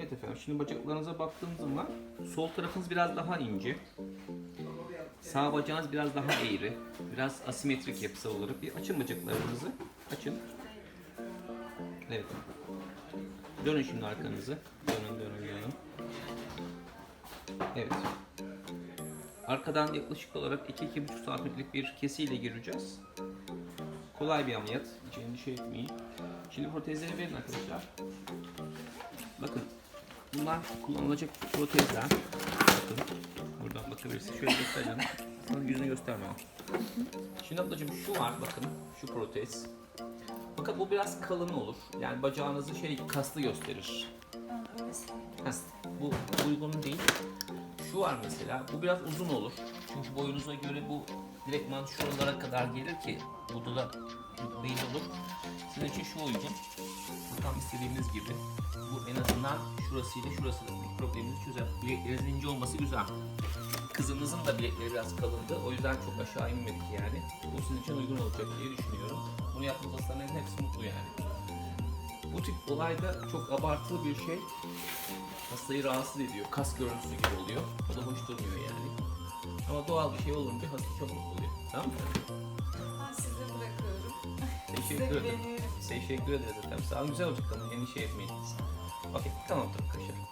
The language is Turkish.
Evet efendim. Şimdi bacaklarınıza baktığım zaman sol tarafınız biraz daha ince. Sağ bacağınız biraz daha eğri. Biraz asimetrik yapısal olarak. Bir açın bacaklarınızı. Açın. Evet. Dönün şimdi arkanızı. Dönün dönün dönün. Evet. Arkadan yaklaşık olarak 2-2,5 santimlik bir kesiyle gireceğiz. Kolay bir ameliyat. Hiç endişe etmeyin. Şimdi protezleri verin arkadaşlar. Bakın. Bunlar kullanılacak protezler. Bakın. Buradan bakabilirsiniz. Şöyle göstereceğim. Sana yüzünü göstermiyorum. Şimdi ablacığım şu var bakın. Şu protez. Fakat bu biraz kalın olur. Yani bacağınızı şey kaslı gösterir. Heh, bu uygun değil. Şu var mesela. Bu biraz uzun olur. Çünkü boyunuza göre bu direktman şuralara kadar gelir ki bu da değil olur. Sizin için şu uygun. Tam istediğimiz gibi. Bu en azından şurasıyla şurası problemimizi çözer. Bileklerinizin ince olması güzel. Kızınızın da bilekleri biraz kalındı. O yüzden çok aşağı inmedik yani. Bu sizin için uygun olacak diye düşünüyorum. Bunu yaptığınız hastanerin hepsi mutlu yani. Bu tip olayda çok abartılı bir şey hastayı rahatsız ediyor. Kas görüntüsü gibi oluyor. O da hoş durmuyor yani. Ama doğal bir şey olunca hasta çok mutlu oluyor. Tamam mı? Ben size bırakıyorum. Teşekkür ederim. Teşekkür efendim. Sağ olun güzel olacak endişe etmeyin. Okey tamamdır arkadaşlar.